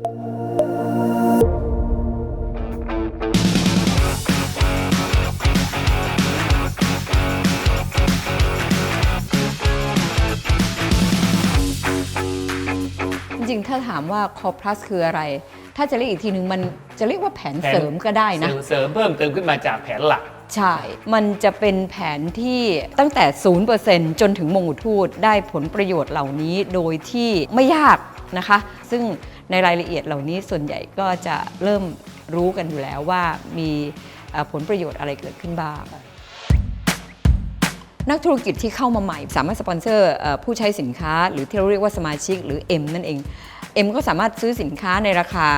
จริงๆ ถ้าถามว่า Core Plus คืออะไร ถ้าจะเรียกอีกทีหนึ่งมันจะเรียกว่าแผนแผน เสริมก็ได้นะ เสริมเพิ่มเติมขึ้นมาจากแผนหลัก ใช่ มันจะเป็นแผนที่ตั้งแต่ 0%จนถึงมงกุฎทูตได้ผลประโยชน์เหล่านี้โดยที่ไม่ยากนะคะ ซึ่ง ในรายละเอียดเหล่านี้ส่วนใหญ่ก็จะเริ่มรู้กันอยู่แล้วว่ามีผลประโยชน์อะไรเกิดขึ้นบ้างนักธุรกิจที่เข้ามาใหม่ สามารถสปอนเซอร์ผู้ใช้สินค้า หรือที่เราเรียกว่าสมาชิกหรือ M นั่นเอง M ก็สามารถซื้อสินค้าในราคา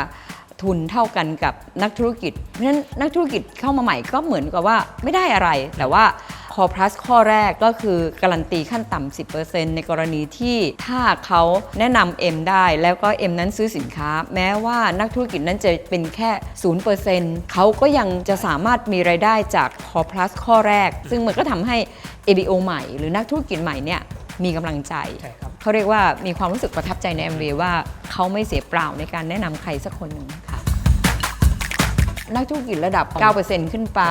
ทุนเท่ากันกับนักธุรกิจ เพราะฉะนั้นนักธุรกิจเข้ามาใหม่ก็เหมือนกับว่าไม่ได้อะไรแต่ว่า Core Plus ข้อแรกก็คือการันตีขั้นต่ำ 10%ในกรณีที่ถ้าเขาแนะนำ M ได้แล้วก็ M นั้นซื้อสินค้า แม้ว่านักธุรกิจนั้นจะเป็นแค่ 0%เขาก็ยังจะสามารถมีรายได้จาก Core Plus ข้อแรก ซึ่งมันก็ทำให้ ABO ใหม่ หรือนักธุรกิจใหม่เนี่ยมีกำลังใจใช่ครับเขาเรียกว่ามีความรู้สึกประทับใจใน MV ว่าเขาไม่เสียเปล่าในการแนะนำใครสักคนหนึ่งค่ะ นักธุรกิจระดับ 9%ขึ้นไป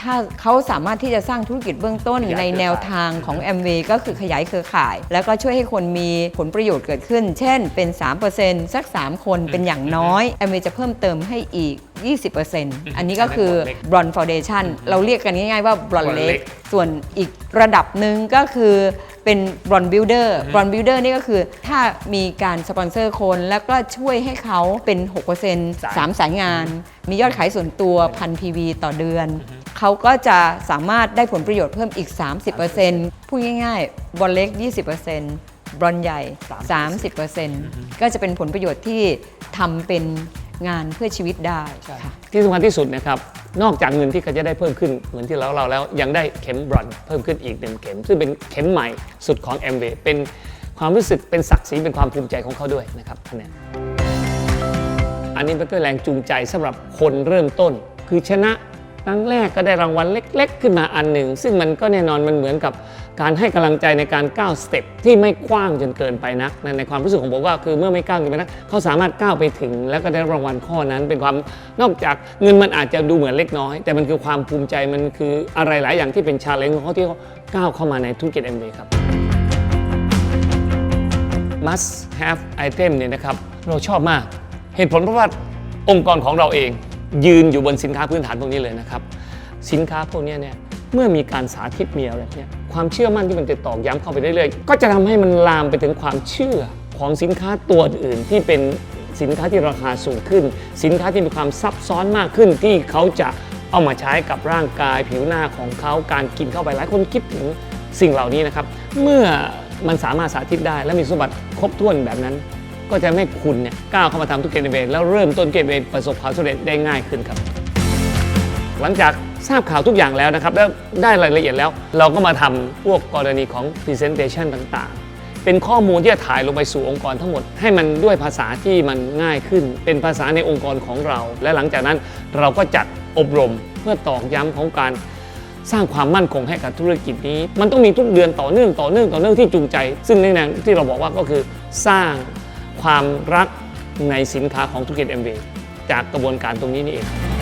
ถ้าเขาสามารถที่จะสร้างธุรกิจเบื้องต้นขยายในเครือข่ายแนวทางของ MV ก็คือขยายเครือข่าย แล้วก็ช่วยให้คนมีผลประโยชน์เกิดขึ้น เช่นเป็น 3%สัก 3 คนเป็นอย่างน้อย MV จะเพิ่มเติมให้อีก20%อันนี้ก็คือ Bron Foundation เราเรียกกันง่ายๆว่า Bron เล็กส่วนอีกระดับหนึ่งก็คือเป็น Bron Builder Bron Builder นี่ก็คือถ้ามีการสปอนเซอร์คนแล้วก็ช่วยให้เขาเป็น 6% 3 สายงาน มียอดขายส่วนตัวพัน PV ต่อเดือน เขาก็จะสามารถได้ผลประโยชน์เพิ่มอีก 30%พูดง่ายๆ บอลเล็ก 20%บอลใหญ่ 30%ก็จะเป็นผลประโยชน์ที่ทำเป็น งานเพื่อชีวิตได้ค่ะ ที่สำคัญที่สุดนะครับ นอกจากเงินที่เขาจะได้เพิ่มขึ้นเหมือนที่เราเราแล้วยังได้เข็มบรอนเพิ่มขึ้นอีกหนึ่งเข็ม ซึ่งเป็นเข็มใหม่สุดของ m w เป็นความรู้สึกเป็นศักดิ์ศรีเป็นความภูมิใจของเขาด้วยนะครับอันเนี้ยอันนี้เป็นก็แรงจูงใจสำหรับคนเริ่มต้น คือชนะ ครั้งแรกก็ได้รางวัลเล็ก ๆ ขึ้นมาอันหนึ่ง ซึ่งมันก็แน่นอนมันเหมือนกับการให้กำลังใจในการก้าวสเต็ปที่ไม่กว้างจนเกินไปนักในความรู้สึกของผมว่าคือเมื่อไม่ก้าวเกินไปนักเขาสามารถก้าวไปถึง แล้วก็ได้รางวัลข้อนั้นเป็นความนอกจากเงินมันอาจจะดูเหมือนเล็กน้อย แต่มันคือความภูมิใจมันคืออะไรหลายอย่างที่เป็นชาเลนจ์ของเขาที่เขาก้าวเข้ามาในธุรกิจ MV ครับ must have item เนี่ยนะครับเราชอบมาก เหตุผลเพราะว่าองค์กรของเราเอง ยืนอยู่บนสินค้าพื้นฐานพวกนี้เลยนะครับ สินค้าพวกนี้เนี่ยเมื่อมีการสาธิตมีอะไรเนี่ยความเชื่อมั่นที่มันจะตอกย้ำเข้าไปเรื่อยๆ ก็จะทำให้มันลามไปถึงความเชื่อของสินค้าตัวอื่นที่เป็นสินค้าที่ราคาสูงขึ้น สินค้าที่มีความซับซ้อนมากขึ้นที่เขาจะเอามาใช้กับร่างกายผิวหน้าของเขาการกินเข้าไปหลายคนคิดถึงสิ่งเหล่านี้นะครับ เมื่อมันสามารถสาธิตได้และมีสมบัติครบถ้วนแบบนั้น ก็จะให้คุณเนี่ยก้าวเข้ามาทำธุรกิจเอเแล้วเริ่มต้นเกมเอประสบความสำเร็จได้ง่ายขึ้นครับ หลังจากทราบข่าวทุกอย่างแล้วนะครับ แล้วได้รายละเอียดแล้ว เราก็มาทำพวกกรณีของ Presentation ต่างๆ เป็นข้อมูลที่จะถ่ายลงไปสู่องค์กรทั้งหมด ให้มันด้วยภาษาที่มันง่ายขึ้น เป็นภาษาในองค์กรของเรา และหลังจากนั้นเราก็จัดอบรมเพื่อตอกย้ำของการสร้างความมั่นคงให้กับธุรกิจนี้ มันต้องมีทุกเดือนต่อเนื่องต่อเนื่องต่อเนื่องที่จูงใจ ซึ่งในนั้นที่เราบอกว่าก็คือสร้าง ความรักในสินค้าของธุรกิจ MV จากกระบวนการตรงนี้นี่เอง